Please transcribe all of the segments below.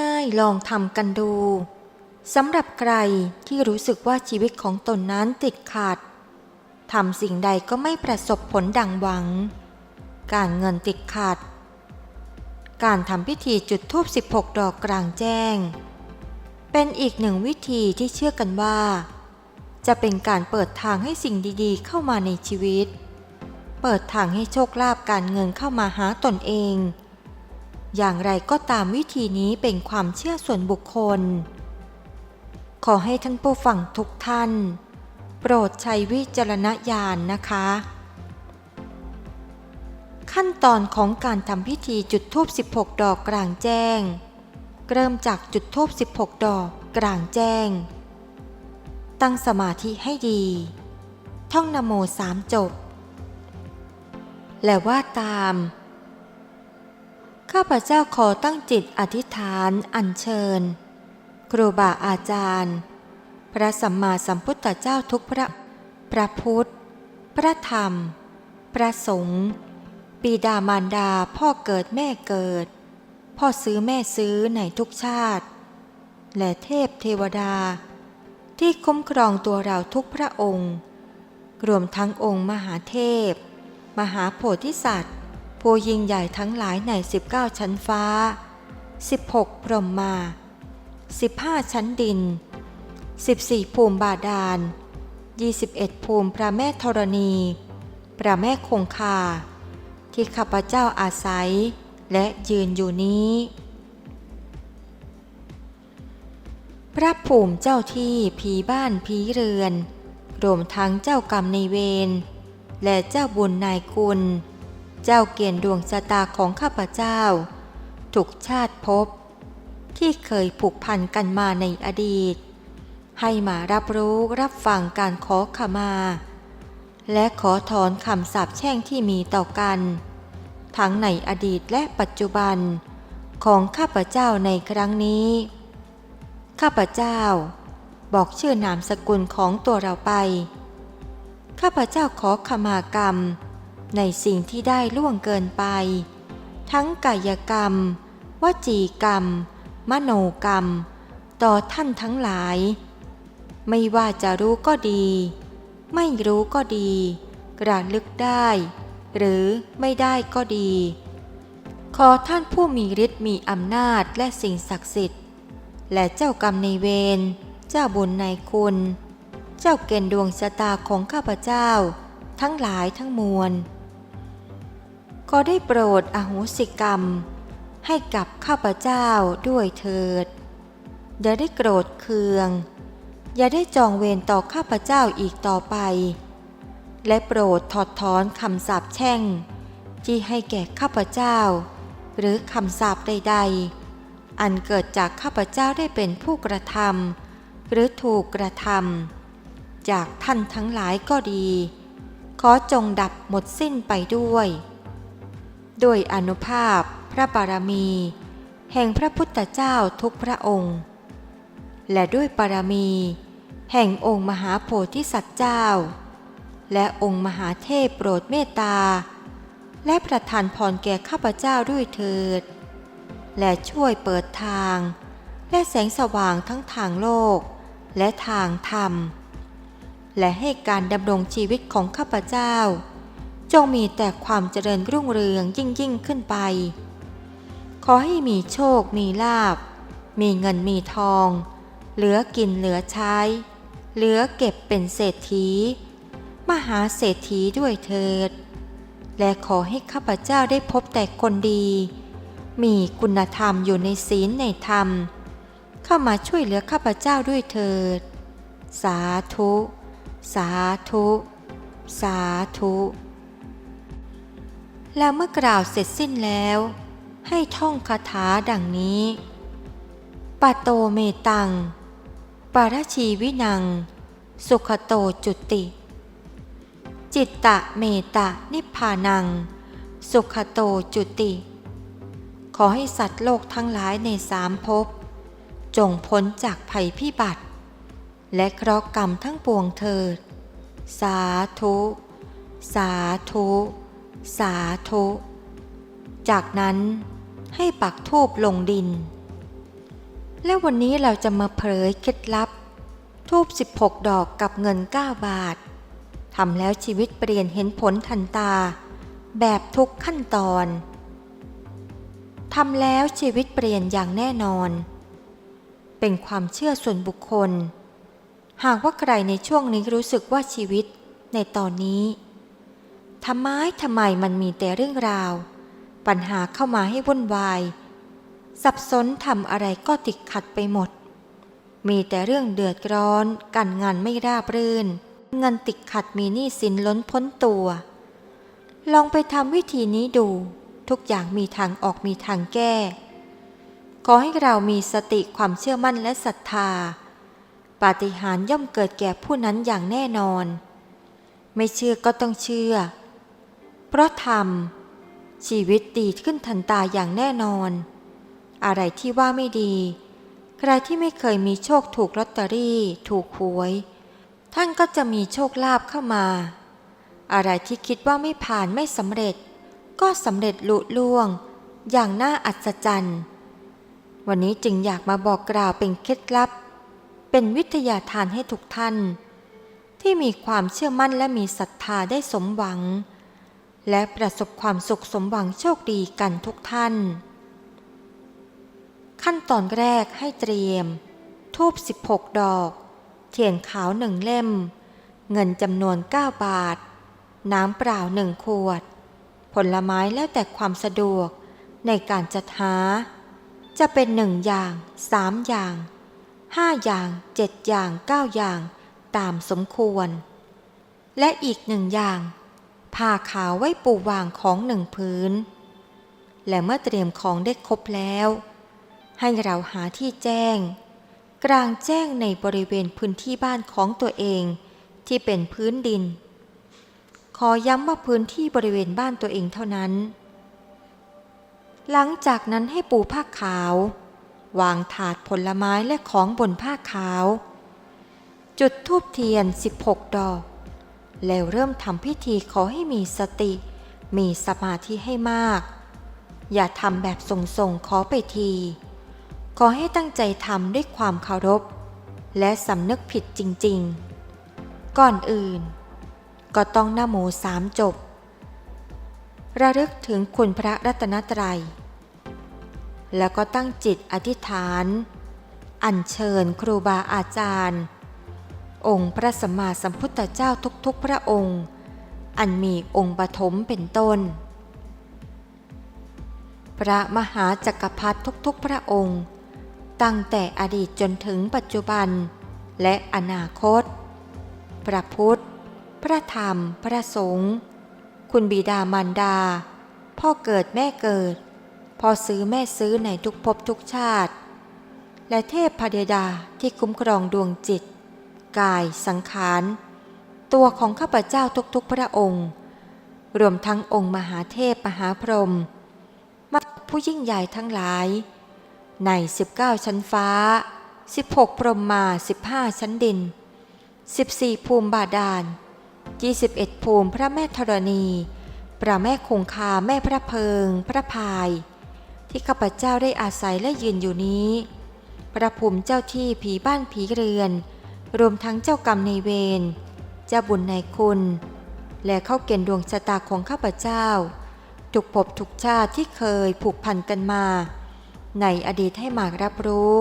ง่ายๆลองทำกันดูสำหรับใครที่รู้สึกว่าชีวิตของตนนั้นติดขัดทำสิ่งใดก็ไม่ประสบผลดังหวัง การเงินติดขัด การทำพิธีจุดธูป16 ดอกกลางแจ้ง เป็นอีกหนึ่งวิธีที่เชื่อกันว่า จะเป็นการเปิดทางให้สิ่งดีๆ เข้ามาในชีวิต เปิดทางให้โชคลาภการเงินเข้ามาหาตนเอง อย่างไรก็ตามวิธีนี้เป็นความเชื่อส่วนบุคคล ขอให้ท่านผู้ฟังทุกท่าน โปรดใช้วิจารณญาณนะคะ ขั้นตอนของการทำพิธีจุดธูป 16 ดอกกลางแจ้ง เริ่มจากจุดธูป 16 ดอกกลางแจ้ง ตั้งสมาธิให้ดี ท่องนโมสามจบ และว่าตาม ข้าพเจ้าขอตั้งจิตอธิษฐานอัญเชิญ ครูบาอาจารย์ พระสัมมาสัมพุทธเจ้าทุกพระ พระพุทธ พระธรรม พระสงฆ์บิดามารดาพ่อเกิดแม่เกิด พ่อซื้อแม่ซื้อในทุกชาติ และเทพเทวดา ที่คุ้มครองตัวเราทุกพระองค์ รวมทั้งองค์มหาเทพ มหาโพธิสัตว์ ผู้ยิ่งใหญ่ทั้งหลายใน 19 ชั้นฟ้า 16 พรหมมา 15 ชั้นดิน 14 ภูมิบาดาล 21 ภูมิพระแม่ธรณี พระแม่คงคา ที่ข้าพเจ้าอาศัย และยืนอยู่นี้ พระภูมิเจ้าที่ผีบ้านผีเรือน รวมทั้งเจ้ากรรมในเวร และเจ้าบุญนายคุณ เจ้าเกียรติดวงชะตาของข้าพเจ้า ทุกชาติภพที่เคยผูกพันกันมาในอดีต ให้มารับรู้รับฟังการขอขมา และขอถอนคำสาปแช่งที่มีต่อกัน ทั้งในอดีตและปัจจุบัน ของข้าพเจ้าในครั้งนี้ ข้าพเจ้า บอกชื่อนามสกุลของตัวเราไป ข้าพเจ้าขอขมากรรม ในสิ่งที่ได้ล่วงเกินไป ทั้งกายกรรม วจีกรรม มโนกรรม ต่อท่านทั้งหลาย ไม่ว่าจะรู้ก็ดี ไม่รู้ก็ดีกระลึกได้ หรือไม่ได้ก็ดี ขอท่านผู้มีฤทธิ์มีอำนาจและสิ่งศักดิ์สิทธิ์ และเจ้ากรรมในเวรเจ้าบุญนคุณ เจ้าเกณฑ์ดวงชะตาของข้าพเจ้า ทั้งหลายทั้งมวล ขอได้โปรดอโหสิกรรม ให้กับข้าพเจ้าด้วยเถิด อย่าได้โกรธเคือง อย่าได้จองเวรต่อข้าพเจ้าอีกต่อไป และโปรดถอดถอนคำสาปแช่ง ที่ให้แก่ข้าพเจ้า หรือคำสาปใด ๆ อันเกิดจากข้าพเจ้าได้เป็นผู้กระทำหรือถูกกระทำจากท่านทั้งหลายก็ดี ขอจงดับหมดสิ้นไปด้วย ด้วยอนุภาพพระบารมี แห่งพระพุทธเจ้าทุกพระองค์ และด้วยบารมี แห่งองค์มหาโพธิสัตว์เจ้า และองค์มหาเทพโปรดเมตตา และประทานพรแก่ข้าพเจ้าด้วยเถิด และช่วยเปิดทาง และแสงสว่างทั้งทางโลก และทางธรรม และให้การดำรงชีวิตของข้าพเจ้า จงมีแต่ความเจริญรุ่งเรืองยิ่งยิ่งขึ้นไป ขอให้มีโชค มีลาบ มีเงินมีทอง เหลือกินเหลือใช้ เหลือเก็บเป็นเศรษฐี มหาเศรษฐีด้วยเถิด และขอให้ข้าพเจ้าได้พบแต่คนดี มีคุณธรรมอยู่ในศีลในธรรม เข้ามาช่วยเหลือข้าพเจ้าด้วยเถิด สาธุ สาธุ สาธุ แล้วเมื่อกล่าวเสร็จสิ้นแล้ว ให้ท่องคาถาดังนี้ ปะโตเมตัง ปารชีวินัง สุขโตจุติ จิตตะเมตะนิพพานัง สุขโตจุติ ขอให้สัตว์โลกทั้งหลายในสามภพ จงพ้นจากภัยพิบัติ และเคราะห์กรรมทั้งปวงเถิด สาธุ สาธุ สาธุจากนั้นให้ปักทูบลงดิน และวันนี้เราจะมาเผยเคล็ดลับ ทูบ 16 ดอกกับเงิน 9 บาททำแล้วชีวิตเปลี่ยนเห็นผลทันตา แบบทุกขั้นตอนทำแล้วชีวิตเปลี่ยนอย่างแน่นอน เป็นความเชื่อส่วนบุคคล หากว่าใครในช่วงนี้รู้สึกว่าชีวิตในตอนนี้ ทำไมทำไมมันมีแต่เรื่องราว ปัญหาเข้ามาให้วุ่นวาย สับสนทำอะไรก็ติดขัดไปหมด มีแต่เรื่องเดือดร้อนการงานไม่ราบรื่น เงินติดขัดมีหนี้สินล้นพ้นตัว ลองไปทำวิธีนี้ดู ทุกอย่างมีทางออกมีทางแก้ ขอให้เรามีสติความเชื่อมั่นและศรัทธา ปาฏิหาริย์ย่อมเกิดแก่ผู้นั้นอย่างแน่นอน ไม่เชื่อก็ต้องเชื่อ เพราะทำชีวิตดีขึ้นทันตาอย่างแน่นอน อะไรที่ว่าไม่ดี ใครที่ไม่เคยมีโชคถูกลอตเตอรี่ถูกหวย ท่านก็จะมีโชคลาภเข้ามา อะไรที่คิดว่าไม่ผ่านไม่สำเร็จ ก็สำเร็จลุล่วง อย่างน่าอัศจรรย์ วันนี้จึงอยากมาบอกกล่าวเป็นเคล็ดลับ เป็นวิทยาทานให้ทุกท่าน ที่มีความเชื่อมั่นและมีศรัทธาได้สมหวัง และประสบความสุขสมหวังโชคดีกันทุกท่าน ขั้นตอนแรกให้เตรียม ทูบ 16 ดอก เทียนขาวหนึ่งเล่ม เงินจำนวน 9 บาท น้ำเปล่าหนึ่งขวด ผลไม้แล้วแต่ความสะดวกในการจัดหา จะเป็นหนึ่งอย่างสามอย่างห้าอย่างเจ็ดอย่างเก้าอย่างตามสมควร และอีกหนึ่งอย่าง ผ้าขาวไว้ปูวางของหนึ่งพื้น และเมื่อเตรียมของได้ครบแล้ว ให้เราหาที่แจ้ง กลางแจ้งในบริเวณพื้นที่บ้านของตัวเองที่เป็นพื้นดิน ขอย้ำว่าพื้นที่บริเวณบ้านตัวเองเท่านั้น หลังจากนั้นให้ปูผ้าขาว วางถาดผลไม้และของบนผ้าขาว จุดทูบเทียน 16 ดอก แล้วเริ่มทำพิธีขอให้มีสติ มีสมาธิให้มาก อย่าทำแบบส่งๆขอไปที ขอให้ตั้งใจทำด้วยความเคารพ และสำนึกผิดจริงๆ ก่อนอื่น ก็ต้องนโมสามจบ ระลึกถึงคุณพระรัตนตรัย แล้วก็ตั้งจิตอธิษฐาน อัญเชิญครูบาอาจารย์ องค์พระสัมมาสัมพุทธเจ้าทุกๆพระองค์ อันมีองค์ปฐมเป็นต้น พระมหาจักรพรรดิทุกๆพระองค์ ตั้งแต่อดีตจนถึงปัจจุบัน และอนาคต พระพุทธ พระธรรม พระสงฆ์คุณบิดามารดา พ่อเกิดแม่เกิด พ่อซื้อแม่ซื้อในทุกภพทุกชาติ และเทพพเดดาที่คุ้มครองดวงจิต กาย สังขาร ตัวของข้าพเจ้าทุกๆพระองค์ รวมทั้งองค์มหาเทพมหาพรหมมาผู้ยิ่งใหญ่ทั้งหลาย ใน 19 ชั้นฟ้า 16 พรหมมา 15 ชั้นดิน 14 ภูมิบาดาล 21 ภูมิพระแม่ธรณี พระแม่คงคาแม่พระเพิง พระพาย ที่ข้าพเจ้าได้อาศัยและยืนอยู่นี้ พระภูมิเจ้าที่ผีบ้านผีเรือน รวมทั้งเจ้ากรรมในเวร เจ้าบุญในคุณ และเข้าเกณฑ์ดวงชะตาของข้าพเจ้า ทุกภพทุกชาติที่เคยผูกพันกันมา ในอดีตให้มารับรู้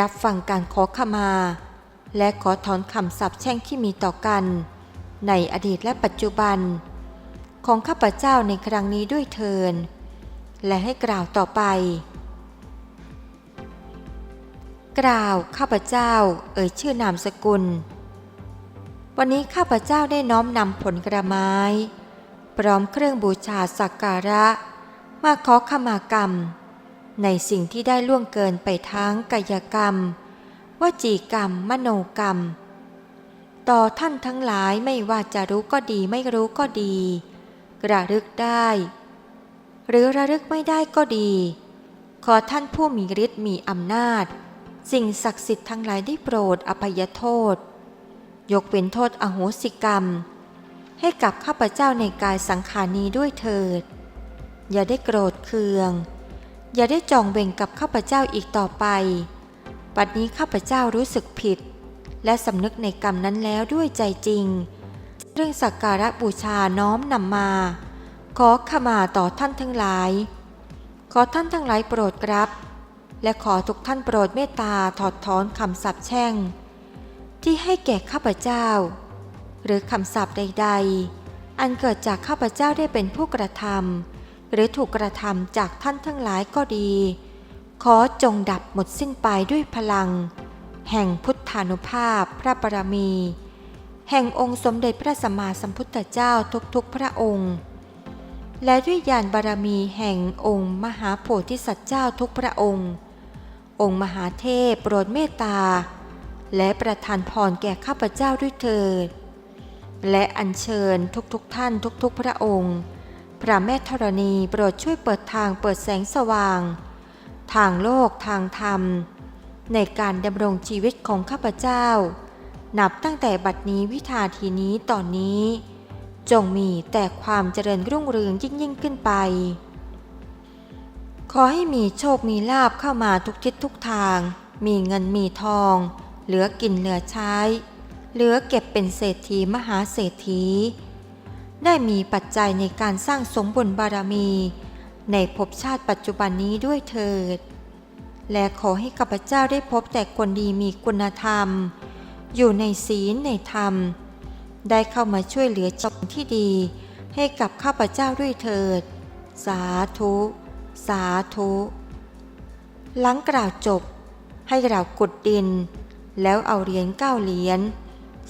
รับฟังการขอขมา และขอถอนคำสาปแช่งที่มีต่อกัน ในอดีตและปัจจุบัน ของข้าพเจ้าในครั้งนี้ด้วยเทินและให้กล่าวต่อไป กล่าวข้าพเจ้า เอ่ยชื่อนามสกุล วันนี้ข้าพเจ้าได้น้อมนำผลกระไม้ พร้อมเครื่องบูชาสักการะ มาขอขมากรรม ในสิ่งที่ได้ล่วงเกินไปทั้งกายกรรมวจีกรรม มโนกรรม ต่อท่านทั้งหลายไม่ว่าจะรู้ก็ดีไม่รู้ก็ดีระลึกได้ หรือระลึกไม่ได้ก็ดี ขอท่านผู้มีฤทธิ์มีอำนาจ สิ่งศักดิ์สิทธิ์ทั้งหลายได้โปรดอภัยโทษ ยกเว้นโทษอโหสิกรรม ให้กับข้าพเจ้าในกายสังขารนี้ด้วยเถิด อย่าได้โกรธเคือง อย่าได้จองเวงกับข้าพเจ้าอีกต่อไปบัดนี้ข้าพเจ้ารู้สึกผิด และสำนึกในกรรมนั้นแล้วด้วยใจจริง เรื่องสักการะบูชาน้อมนำมา ขอขมาต่อท่านทั้งหลาย ขอท่านทั้งหลายโปรดรับ และขอทุกท่านโปรดเมตตาถอดถอนคำสาปแช่ง ที่ให้แก่ข้าพเจ้า หรือคำสาปใด ๆ อันเกิดจากข้าพเจ้าได้เป็นผู้กระทำหรือถูกกระทำจากท่านทั้งหลายก็ดี ขอจงดับหมดสิ้นไปด้วยพลัง แห่งพุทธานุภาพพระบารมี แห่งองค์สมเด็จพระสัมมาสัมพุทธเจ้าทุกๆพระองค์และด้วยญาณบารมีแห่งองค์ มหาโพธิสัตว์เจ้าทุกพระองค์ องค์มหาเทพโปรดเมตตา และประทานพรแก่ข้าพเจ้าด้วยเถิด และอัญเชิญทุกๆทท่านทุกๆ พระองค์ พระแม่ธรณีโปรดช่วยเปิดทางเปิดแสงสว่าง ทางโลกทางธรรม ในการดำรงชีวิตของข้าพเจ้า นับตั้งแต่บัดนี้วิธาทีนี้ตอนนี้ จงมีแต่ความเจริญรุ่งเรืองยิ่งยิ่งขึ้นไป ขอให้มีโชคมีลาบเข้ามาทุกทิศทุกทาง มีเงินมีทอง เหลือกินเหลือใช้ เหลือเก็บเป็นเศรษฐีมหาเศรษฐี ได้มีปัจจัยในการสร้างสมบุญบารมี ในภพชาติปัจจุบันนี้ด้วยเถิด และขอให้ข้าพเจ้าได้พบแต่คนดีมีคุณธรรม อยู่ในศีลในธรรม ได้เข้ามาช่วยเหลือจบที่ดี ให้กับข้าพเจ้าด้วยเถิด สาธุ สาธุ หลังกล่าวจบให้เราขุดดิน แล้วเอาเหรียญเก้าเหรียญ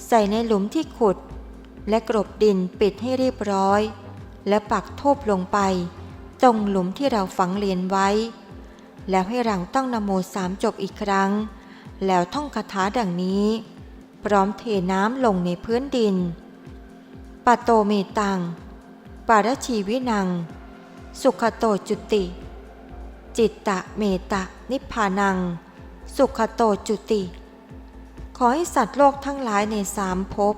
ใส่ในหลุมที่ขุด และกรบดินปิดให้เรียบร้อย และปักทูบลงไป ตรงหลุมที่เราฝังเหรียญไว้ แล้วให้เราต้องนโมสามจบอีกครั้ง แล้วท่องคาถาดังนี้ พร้อมเทน้ำลงในพื้นดินปะโตเมตัง ปารชีวินัง สุขโตจุติ จิตตะเมตะนิพพานัง สุขโตจุติ ขอให้สัตว์โลกทั้งหลายในสามภพ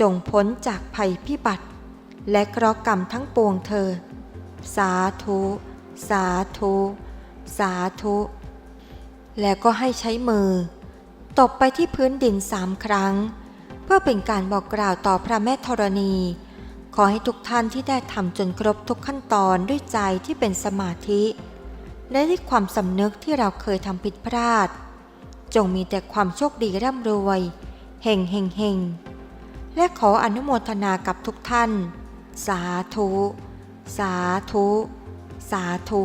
จงพ้นจากภัยพิบัติ และเคราะห์กรรมทั้งปวงเธอ สาธุ สาธุ สาธุ แล้วก็ให้ใช้มือ ตบไปที่พื้นดินสามครั้ง เพื่อเป็นการบอกกล่าวต่อพระแม่ธรณี ขอให้ทุกท่านที่ได้ทำจนครบทุกขั้นตอนด้วยใจที่เป็นสมาธิ และด้วยความสำนึกที่เราเคยทำผิดพลาด จงมีแต่ความโชคดีร่ำรวยเฮงเฮงเฮงและขออนุโมทนากับทุกท่าน สาธุ สาธุ สาธุ